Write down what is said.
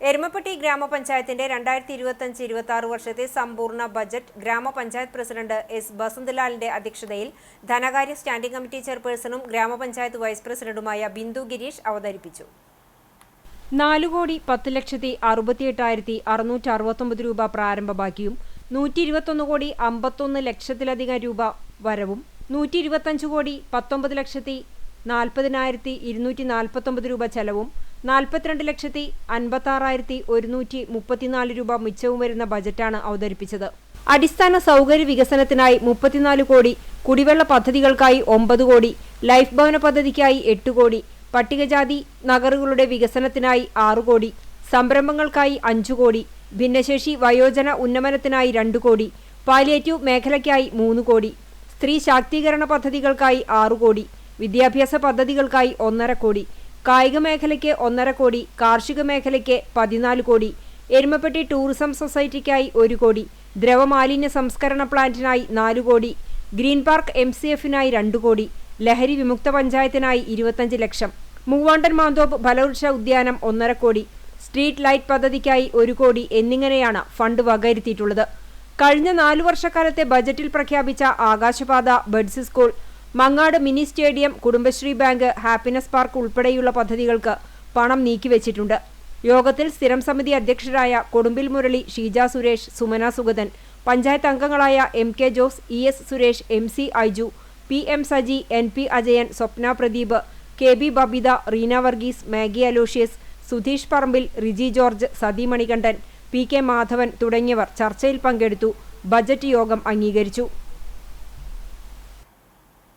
എരുമപ്പെട്ടി ഗ്രാമപഞ്ചായത്തിന്റെ രണ്ടായിരത്തി ഇരുപത്തഞ്ച് ഇരുപത്തി ആറ് വർഷത്തെ സമ്പൂർണ ബജറ്റ് ഗ്രാമപഞ്ചായത്ത് പ്രസിഡന്റ് എസ് ബസന്തലാലിന്റെ അധ്യക്ഷതയിൽ ധനകാര്യ സ്റ്റാൻഡിംഗ് കമ്മിറ്റി ചെയർപേഴ്സണും ഗ്രാമപഞ്ചായത്ത് വൈസ് പ്രസിഡന്റുമായ ബിന്ദു ഗിരീഷ് അവതരിപ്പിച്ചു. നാലു കോടി പത്ത് ലക്ഷത്തി അറുപത്തിയെട്ടായിരത്തി അറുന്നൂറ്റി അറുപത്തൊമ്പത് രൂപ പ്രാരംഭ ബാക്കിയും നൂറ്റി ഇരുപത്തൊന്ന് കോടി അമ്പത്തൊന്ന് ലക്ഷത്തിലധികം രൂപ വരവും നൂറ്റി ഇരുപത്തഞ്ച് കോടി പത്തൊമ്പത് ലക്ഷത്തി നാൽപ്പതിനായിരത്തി ഇരുന്നൂറ്റി നാൽപ്പത്തൊമ്പത് രൂപ ചെലവും നാൽപ്പത്തിരണ്ട് ലക്ഷത്തി അൻപത്താറായിരത്തി ഒരുന്നൂറ്റി മുപ്പത്തിനാല് രൂപ മിച്ചവും വരുന്ന ബജറ്റാണ് അവതരിപ്പിച്ചത്. അടിസ്ഥാന സൗകര്യ വികസനത്തിനായി മുപ്പത്തിനാല് കോടി കുടിവെള്ള പദ്ധതികൾക്കായി ഒമ്പത് കോടി ലൈഫ് ഭവന പദ്ധതിക്കായി എട്ട് കോടി പട്ടികജാതി നഗറുകളുടെ വികസനത്തിനായി ആറു കോടി സംരംഭങ്ങൾക്കായി അഞ്ചു കോടി ഭിന്നശേഷി വയോജന ഉന്നമനത്തിനായി രണ്ടു കോടി പാലിയേറ്റീവ് മേഖലയ്ക്കായി മൂന്ന് കോടി സ്ത്രീ ശാക്തീകരണ പദ്ധതികൾക്കായി ആറു കോടി വിദ്യാഭ്യാസ പദ്ധതികൾക്കായി ഒന്നര കോടി കായിക മേഖലയ്ക്ക് ഒന്നര കോടി കാർഷിക മേഖലയ്ക്ക് പതിനാല് കോടി എരുമപ്പെട്ടി ടൂറിസം സൊസൈറ്റിക്കായി ഒരു കോടി ദ്രവമാലിന്യ സംസ്കരണ പ്ലാന്റിനായി നാലു crore green park M C എഫിനായി രണ്ടു കോടി ലഹരി വിമുക്ത പഞ്ചായത്തിനായി ഇരുപത്തഞ്ച് ലക്ഷം മൂവാണ്ടൻ മാന്തോപ്പ് ഫലവൃക്ഷ ഉദ്യാനം ഒന്നര കോടി സ്ട്രീറ്റ് ലൈറ്റ് പദ്ധതിക്കായി ഒരു കോടി എന്നിങ്ങനെയാണ് ഫണ്ട് വകയിരുത്തിയിട്ടുള്ളത്. കഴിഞ്ഞ നാലു വർഷക്കാലത്തെ ബജറ്റിൽ പ്രഖ്യാപിച്ച ആകാശപാത buds school Mangad mini stadium Kudumbashree bank happiness park ഉൾപ്പെടെയുള്ള പദ്ധതികൾക്ക് പണം നീക്കിവെച്ചിട്ടുണ്ട്. യോഗത്തിൽ സ്ഥിരം സമിതി അധ്യക്ഷരായ കൊടുമ്പിൽ മുരളി ഷീജ സുരേഷ് സുമന സുഗതൻ പഞ്ചായത്ത് അംഗങ്ങളായ M K Jose E S Suresh M C Aiju P M Saji N P Ajayan Swapna Pradeep K B Babitha Reena Varghese Maggie Aloysius Sudheesh Parambil Riji George Sathi Manikandan P K Madhavan തുടങ്ങിയവർ ചർച്ചയിൽ പങ്കെടുത്തു. Budget യോഗം അംഗീകരിച്ചു.